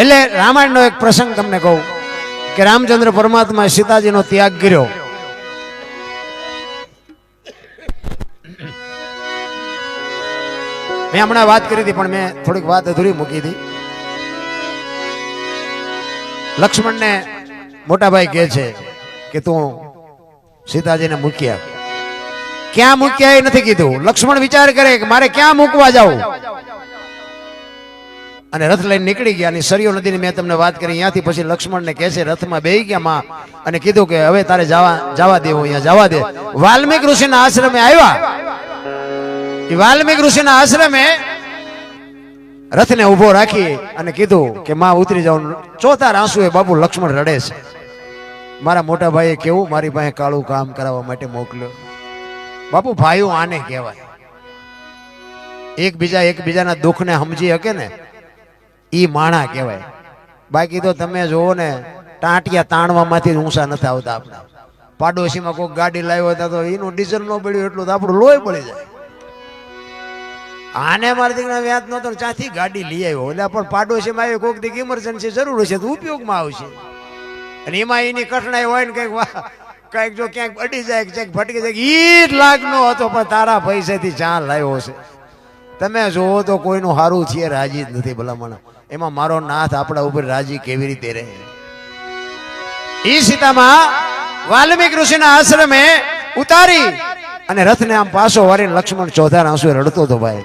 એટલે રામાયણનો એક પ્રસંગ તમને કહું કે રામચંદ્ર પરમાત્મા સીતાજીનો ત્યાગ કર્યો. મેં હમણાં વાત કરી હતી, પણ મેં થોડીક વાત અધૂરી મૂકી હતી. લક્ષ્મણને મોટાભાઈ કહે છે કે તું સીતાજીને મૂક્યા. ક્યાં મૂક્યા એ નથી કીધું. લક્ષ્મણ વિચાર કરે કે મારે ક્યાં મૂકવા જાવું અને રથ લઈને નીકળી ગયા અને સરયુ નદીની મેં તમને વાત કરી, ત્યાંથી પછી લક્ષ્મણને કહે છે, રથમાં બેહી ગયા માં. અને કીધું કે, હવે તારે જવા જવા દેવું અહીંયા જવા દે. વાલ્મીક ઋષિના આશ્રમે આવ્યા. એ વાલ્મીક ઋષિના આશ્રમે રથને ઊભો રાખી અને કીધું કે, માં, ઉતરી જાવ ચોથા આંસુએ બાપુ લક્ષ્મણ રડે છે. મારા મોટા ભાઈએ કેવું? મારી પાસે કાળું કામ કરાવવા માટે મોકલ્યો. બાપુ, ભાઈઓ આને કહેવાય. એકબીજા એકબીજાના દુઃખને સમજી શકે ને ઈ માણા કહેવાય. બાકી તો તમે જોવો ને, ટાંટિયા તાણવામાંથી ઊંચા નથી આવતા આપણા. પાડોશીમાં કોઈક ગાડી લાવ્યો હતા તો એનું ડીઝલ ન પડ્યું એટલું તો આપણું લોહી પડી જાય. આને મારા દીકરા વ્યાજ નહોતો ચાથી ગાડી લઈ આવ્યો. એટલે પણ પાડોશીમાં આવ્યો કોઈક દીક ઇમરજન્સી જરૂર હશે તો ઉપયોગમાં આવશે. અને એમાં એની કઠણાઈ હોય ને કંઈક કંઈક જો ક્યાંક અડી જાય, ક્યાંક ભટકી જાય, ઈ જ લાગનો હતો, પણ તારા પૈસેથી ચા લાવ્યો છે તમે જોવો તો કોઈનું સારું છે, રાજી જ નથી ભલામણ. એમાં મારો નાથ આપણા ઉપર રાજી કેવી રીતે રહે? ઈ સીતામાં વાલ્મીક ઋષિના આશ્રમે ઉતારી અને રથને આમ પાછો વારીને લક્ષ્મણ ચોધાર આંસુ રડતો હતો ભાઈ.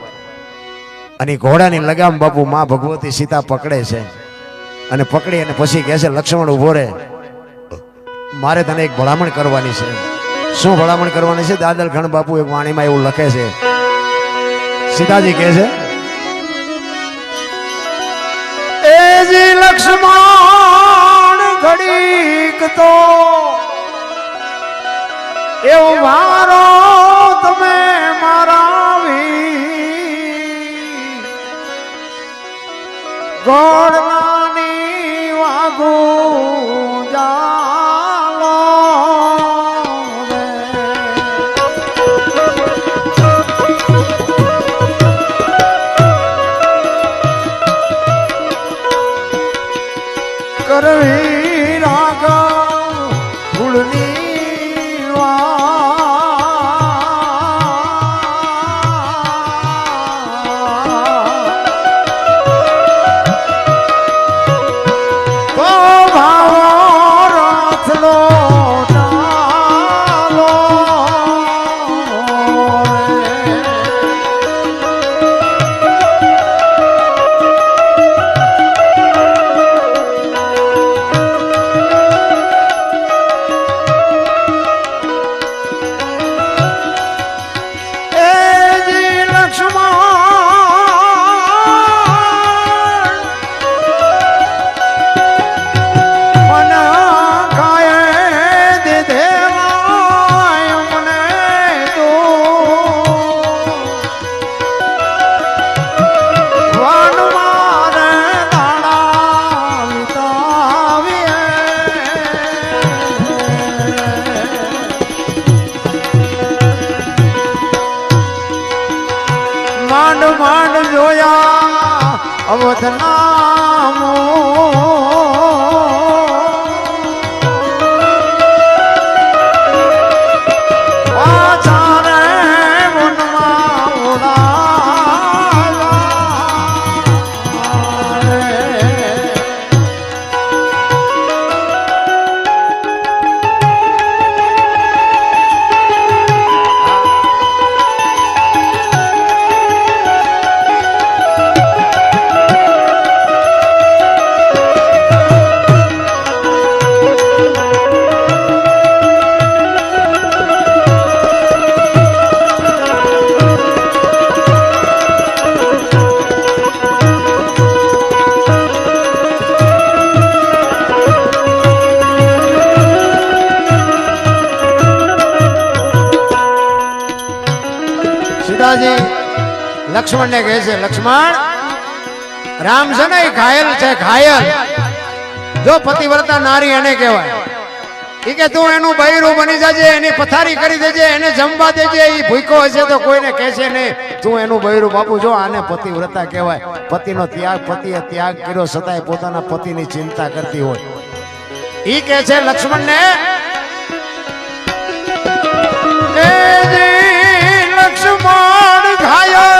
અને ઘોડાની લગામ બાપુ માં ભગવતી સીતા પકડે છે. અને પકડી અને પછી કહે છે, લક્ષ્મણ ઊભો રહે મારે તને એક ભલામણ કરવાની છે. શું ભલામણ કરવાની છે? દાદલ ગણ બાપુ એક વાણીમાં એવું લખે છે. સીતાજી કહે છે ઘડીક તો એવો મારો તમે મારા. ગોળનાની વાગુ અવધનામો સીતાજી લક્ષ્મણ ને કહે છે, લક્ષ્મણ, રામ છે ને એ ઘાયલ છે, ઘાયલ. જો પતિવ્રતા નારી એને કહેવાય. એ કે, તું એનું બૈરું બની જજે, એની પથારી કરી દેજે, એને જમવા દેજે. એ ભૂખો હશે તો કોઈને કહેશે નહીં, તું એનું બૈરું બાપુ જો, આને પતિવ્રતા કહેવાય. પતિનો ત્યાગ, પતિએ ત્યાગ કર્યો છતાંય પોતાના પતિની ચિંતા કરતી હોય. ઈ કે છે, લક્ષ્મણને, એ જી લક્ષ્મણ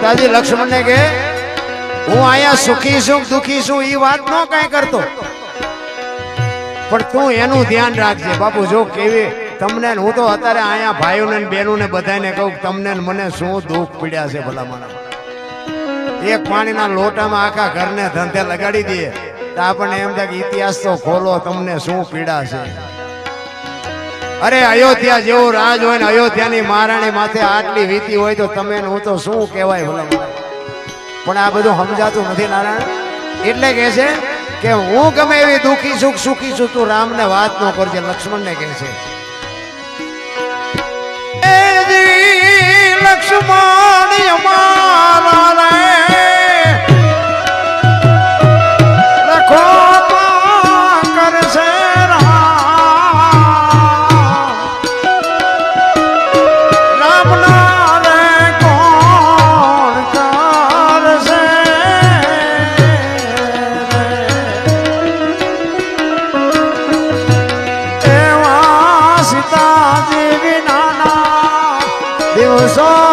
સીતાજી લક્ષ્મણને કે, હું અહીંયા સુખી છું, દુખી છું એ વાત નો કઈ કરતો. પણ તું એનું ધ્યાન રાખજે. બાપુ, જો કેવી તમને હું તો અત્યારે અહીંયા ભાઈઓને ને બહેનોને બધાને કહું તમને મને શું દુઃખ પીડ્યા છે ભલા મારા એક પાણીના લોટામાં આખા ઘરને ધંધે લગાડી દઈએ. તો આપણને એમ થાય કે ઇતિહાસ તો ખોલો, તમને શું પીડા છે? અરે અયોધ્યા જેવો રાજ હોય ને અયોધ્યાની મહારાણી માથે આટલી વીતી હોય તો તમે હું તો શું કહેવાય ભલે પણ આ બધું સમજાતું નથી નારાયણ. એટલે કે છે કે હું ગમે એવી દુઃખી સુખ સુખી છું, તું રામને વાત ન કરજે, લક્ષ્મણને કહે છે. લક્ષ્મણ só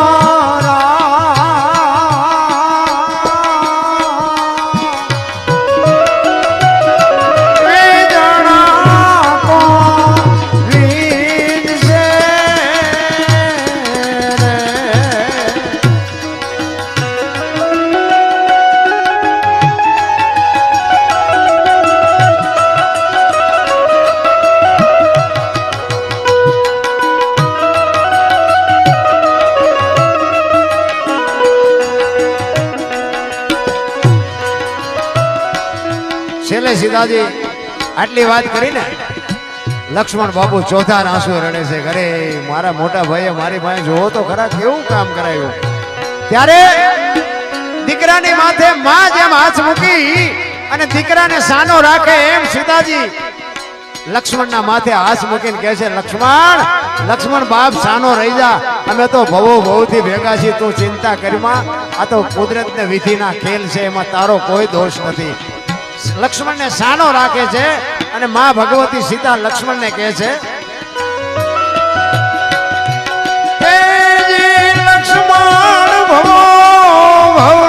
છેલ્લે સીતાજી, આટલી વાત કરીને લક્ષ્મણ બાબુ ચોથા આંસુ રડે છે. ઘરે મારા મોટા ભાઈએ મારી પાસે જોવો તો ખરા કેવું કામ કરાયું. ત્યારે દીકરાની માથે માં જેમ હાથ મૂકી અને દીકરાને સાનો રાખે એમ સીતાજી લક્ષ્મણના માથે હાથ મૂકીને કહે છે, લક્ષ્મણ લક્ષ્મણ બાપ સાનો રહી જા. અમે તો ભવો ભવથી ભેગા છીએ. તું ચિંતા કરીમાં આ તો કુદરતને વિધિના ખેલ છે. એમાં તારો કોઈ દોષ નથી. લક્ષ્મણને સાનો રાખે છે અને માં ભગવતી સીતા લક્ષ્મણને કહે છે. લક્ષ્મણ ભવો ભવનો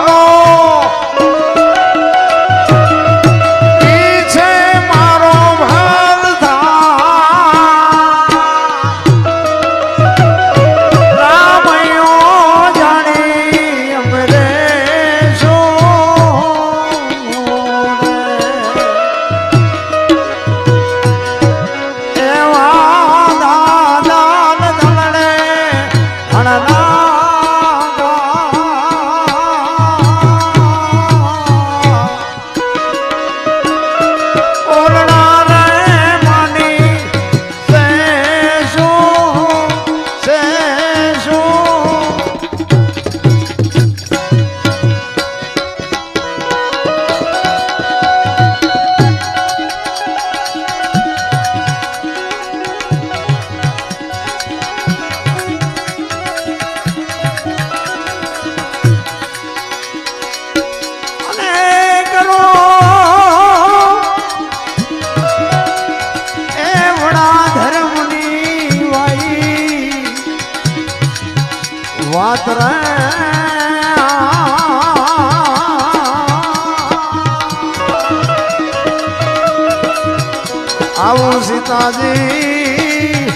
આવું સીતાજી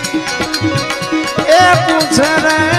એ પૂછે રે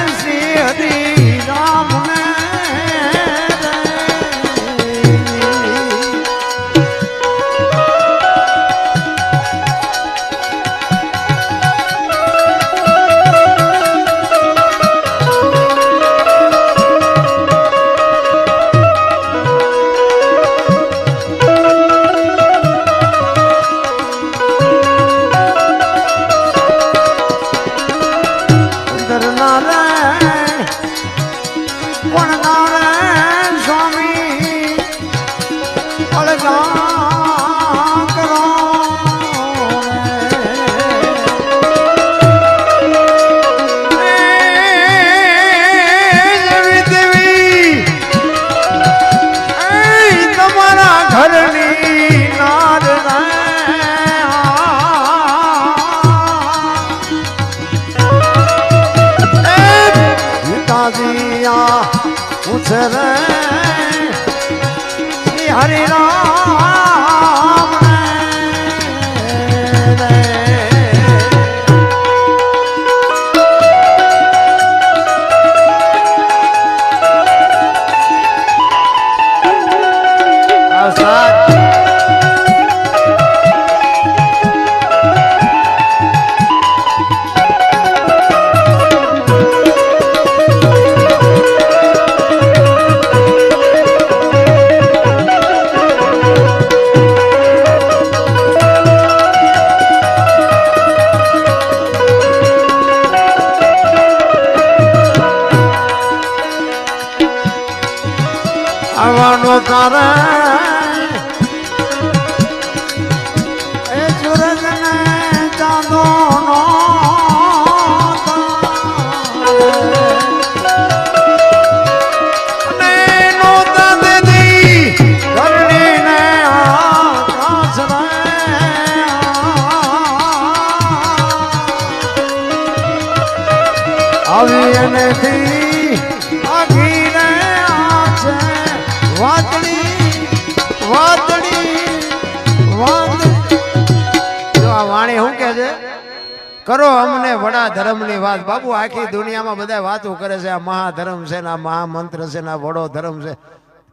કરો અમને વડા ધર્મની વાત. બાબુ, આખી દુનિયામાં બધા વાતો કરે છે, આ મહાધર્મ છે ને આ મહામંત્ર છે ને આ વડો ધર્મ છે.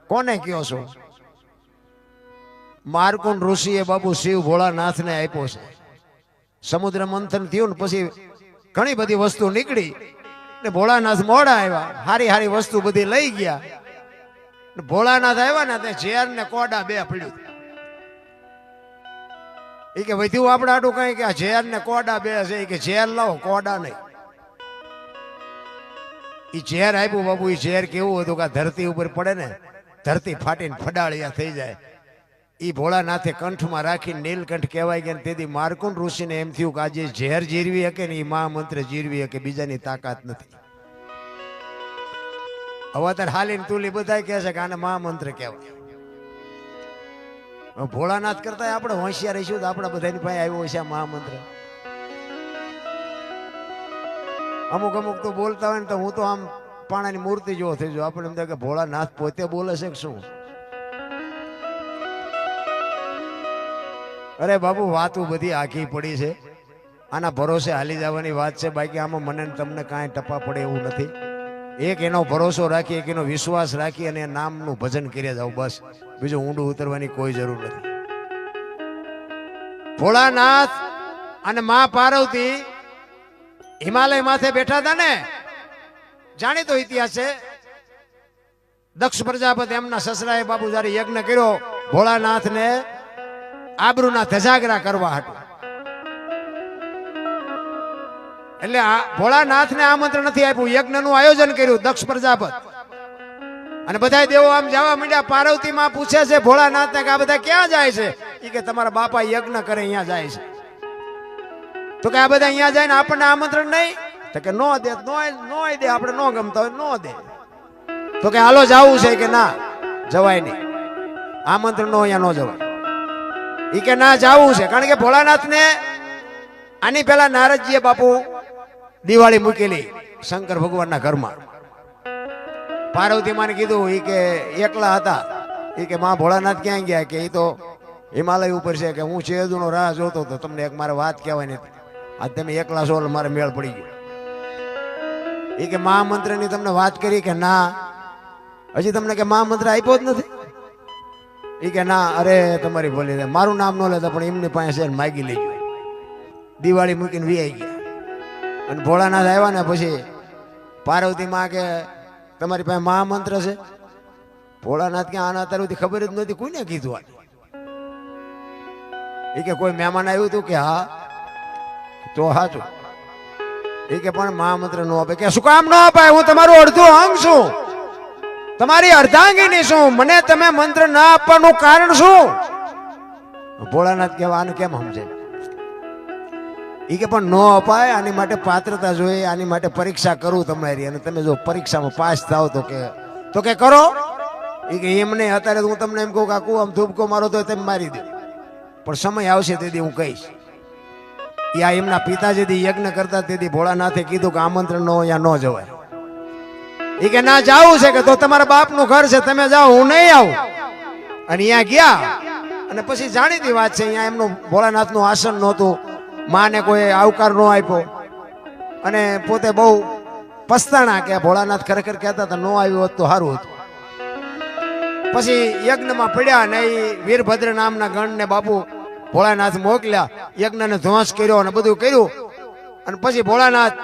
કોને કયો છો? માર્કુંડ ઋષિએ બાબુ શિવ ભોળાનાથને આપ્યો છે. સમુદ્ર મંથન થયું ને પછી ઘણી બધી વસ્તુ નીકળી ને ભોળાનાથ મોડા આવ્યા. હારી હારી વસ્તુ બધી લઈ ગયા. ભોળાનાથ આવ્યા ને તે ઝેર ને કોડા બે પડ્યું. એ કે વધ્યું આપણે આટું કઈ કે આ ઝેર ને કોડા બે છે કે ઝેર લાવો, કોડા નહીં. એ ઝેર આપ્યું બાબુ એ ઝેર કેવું હતું કે ધરતી ઉપર પડે ને, ધરતી ફાટીને ફડાળિયા થઈ જાય. એ ભોળાનાથે કંઠમાં રાખીને નીલકંઠ કહેવાય કે તેથી માર્કુન ઋષિને એમ થયું કે આજે ઝેર જીરવી શકે ને એ મહામંત્ર જીરવી શકે બીજાની તાકાત નથી. હવે અત્યારે હાલીને તુલી બધા કહે છે કે આને મહામંત્ર કહેવાય. હવે ભોળાનાથ કરતા આપણે હોશિયાર રહીશું તો આપણા બધાની પાસે આવ્યો છે મહામંત્ર. અમુક અમુક તો બોલતા હોય ને તો હું તો આમ પાણાની મૂર્તિ જેવો થઈ જાઉં. આપણે એમ કે ભોળાનાથ પોતે બોલે છે કે શું? અરે બાબુ, વાતું બધી આખી પડી છે. આના ભરોસે હાલી જવાની વાત છે. બાકી આમાં મને તમને કાંઈ ટપા પડે એવું નથી. એક એનો ભરોસો રાખી, એક એનો વિશ્વાસ રાખી અને નામનું ભજન કરી જાવ બસ. બીજું ઊંડું ઉતરવાની કોઈ જરૂર નથી. ભોળાનાથ અને મા પાર્વતી હિમાલય માથે બેઠા હતા ને? જાણીતો ઇતિહાસ છે. દક્ષ પ્રજાપતિ એમના સસરાએ બાબુ જયારે યજ્ઞ કર્યો. ભોળાનાથને આબરૂના ધજાગરા કરવા હતું. એટલે આ ભોળાનાથને આમંત્રણ નથી આપ્યું. યજ્ઞનું આયોજન કર્યું દક્ષ પ્રજાપત. અને બધા દેવો આમ જવા માંડ્યા પાર્વતી માં પૂછે છે, ભોળાનાથને કે આ બધા ક્યાં જાય છે? ઈ કે તમારા બાપા યજ્ઞ કરે, અહીંયા જાય છે. તો કે આ બધા અહીંયા જાય ને આપણને આમંત્રણ નહીં? તો કે નો દે નો નો દે, આપણે નો ગમતા હોય, નો દે. તો કે હાલો જવું છે કે ના? જવાય નહીં. આમંત્રણ નો અહીંયા નો જવાય. ઈ કે ના, જાવું છે. કારણ કે ભોળાનાથ ને આની પેલા નારદજીએ બાપુ દિવાળી મૂકેલી શંકર ભગવાનના ઘરમાં. પાર્વતી માને કીધું એ કે એકલા હતા. એ કે માં ભોળાનાથ ક્યાં ગયા? કે એ તો હિમાલય ઉપર છે કે હું શેરદુનો રાહ જોતો હતો. તમને એક મારે વાત કહેવાની હતી. આજ તમે એકલા છો મારે મેળ પડી ગયો. એ કે મહામંત્રની તમને વાત કરી કે ના, હજી તમને કે મહામંત્ર આપ્યો જ નથી? એ કે ના, અરે તમારી ભોલી દે મારું નામ ન લેતા પણ એમની પાસે છે માગી લેજો. દિવાળી મૂકીને વીઆઈ ગયા. અને ભોળાનાથ આવ્યા ને પછી પાર્વતી માં કે તમારી પાસે મહામંત્ર છે? ભોળાનાથ કે આના અત્યાર સુધી ખબર જ નથી કોઈને કીધું આ એ કે કોઈ મહેમાન આવ્યું હતું કે હા? તો હાચું એ કે પણ મહામંત્ર નો આપે. કે શું કામ ન અપાય? હું તમારું અડધું અંગ છું. તમારી અર્ધાંગીની શું મને તમે મંત્ર ના આપવાનું કારણ શું? ભોળાનાથ કહેવા, આને કેમ સમજે? એ કે પણ ન અપાય, આની માટે પાત્રતા જોઈએ, આની માટે પરીક્ષા કરું તમારી. અને તમે જો પરીક્ષામાં પાસ થાવ તો કે તો કે કરો. એ કે એમ નહીં, અત્યારે હું તમને એમ કહું કે આ કુવામાં ધૂપકો મારો તો તમે મારી દો. પણ સમય આવશે તેથી હું કહીશ. એ આ એમના પિતા જેથી યજ્ઞ કરતા તેથી ભોળાનાથે કીધું કે આમંત્રણ નો અહીંયા ન જવાય. એ કે ના, જાવું છે કે તો તમારા બાપનું ઘર છે, તમે જાઓ, હું નહીં આવું. અને અહીંયા ગયા. અને પછી જાણીતી વાત છે અહીંયા એમનું ભોળાનાથનું આસન નહોતું. માને કોઈ આવકાર ન આપ્યો. અને પોતે બહુ પસ્તાણા કે ભોળાનાથ ખરેખર કહેતા હતા, ન આવ્યું હોત તો સારું હતું. પછી યજ્ઞમાં પડ્યા ને એ વીરભદ્ર નામના ગણને બાપુ ભોળાનાથ મોકલ્યા. યજ્ઞને ધ્વંસ કર્યો અને બધું કર્યું. અને પછી ભોળાનાથ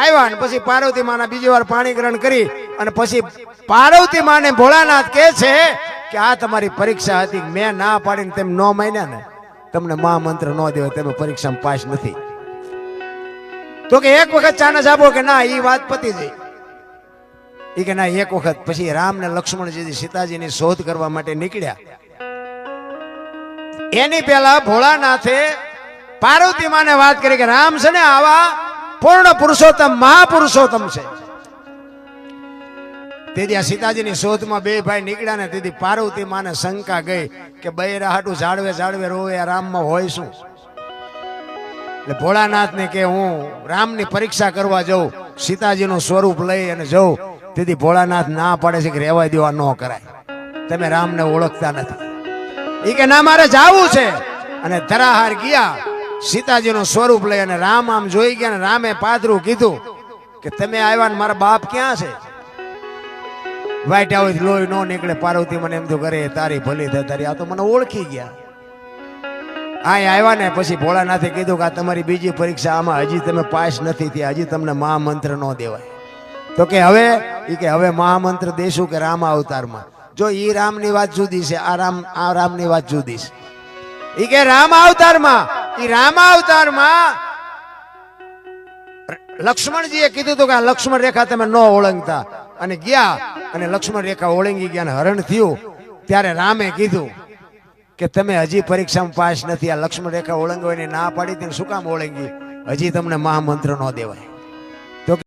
આવ્યા અને પછી પાર્વતી માના બીજી વાર પાણી ગ્રહણ કરી અને પછી પાર્વતી માને ભોળાનાથ કહે છે કે આ તમારી પરીક્ષા હતી, મેં ના પાડીને તેમ ન માન્યા ને. તમને મહામંત્ર ન દેવાય, તમે પરીક્ષામાં પાસ નથી. તો કે એક વખત ચાનસ આપો કે ના એ વાત પતી જઈ એ કે ના, એક વખત પછી રામ ને લક્ષ્મણજી સીતાજીની શોધ કરવા માટે નીકળ્યા. એની પહેલા ભોળાનાથે પાર્વતી માને વાત કરી કે રામ છે ને આવા પૂર્ણ પુરુષોત્તમ, મહાપુરુષોત્તમ છે. તેથી આ સીતાજીની શોધમાં બે ભાઈ નીકળ્યા ને તેથી પાર્વતી માને શંકા ગઈ કે બે રાહટું જાળવે જાળવે રોવે રામમાં હોય શું? એટલે ભોળાનાથ ને કે હું રામની પરીક્ષા કરવા જઉં, સીતાજીનું સ્વરૂપ લઈ અને જઉં. તેથી ભોળાનાથ ના પાડે છે કે રહેવા દેવા ન કરાય. તમે રામને ઓળખતા નથી. એ કે ના, મારે જાવું છે. અને ધરાહાર ગયા, સીતાજીનું સ્વરૂપ લઈ અને રામ આમ જોઈ ગયા અને રામે પાદરું કીધું કે તમે આવ્યા ને મારા બાપ ક્યાં છે? વાઈટ આવે લોહી નો નીકળે, પાર્વતી મને એમ તો કરે, તારી ભલી થાય તારી આ તો મને ઓળખી ગયા. આ આવ્યા ને પછી ભોળાનાથે કીધું કે આ તમારી બીજી પરીક્ષા આમાં હજી તમે પાસ નથી થયા, હજી તમને મહામંત્ર ન દેવાય. તો કે હવે? એ કે હવે મહામંત્ર દેશું કે રામ અવતારમાં? જો એ રામની વાત જુદી છે, આ રામ આ રામની વાત જુદી છે. એ કે રામ અવતારમાં? ઈ રામ અવતારમાં? લક્ષ્મણજીએ કીધું હતું કે આ લક્ષ્મણ રેખા તમે ન ઓળંગતા. અને ગયા અને લક્ષ્મણ રેખા ઓળંગી ગયા અને હરણ થયું. ત્યારે રામે કીધું કે તમે હજી પરીક્ષામાં પાસ નથી. આ લક્ષ્મણ રેખા ઓળંગવાની ના પાડી તેને શું કામ ઓળંગી? હજી તમને મહામંત્ર ન દેવાય.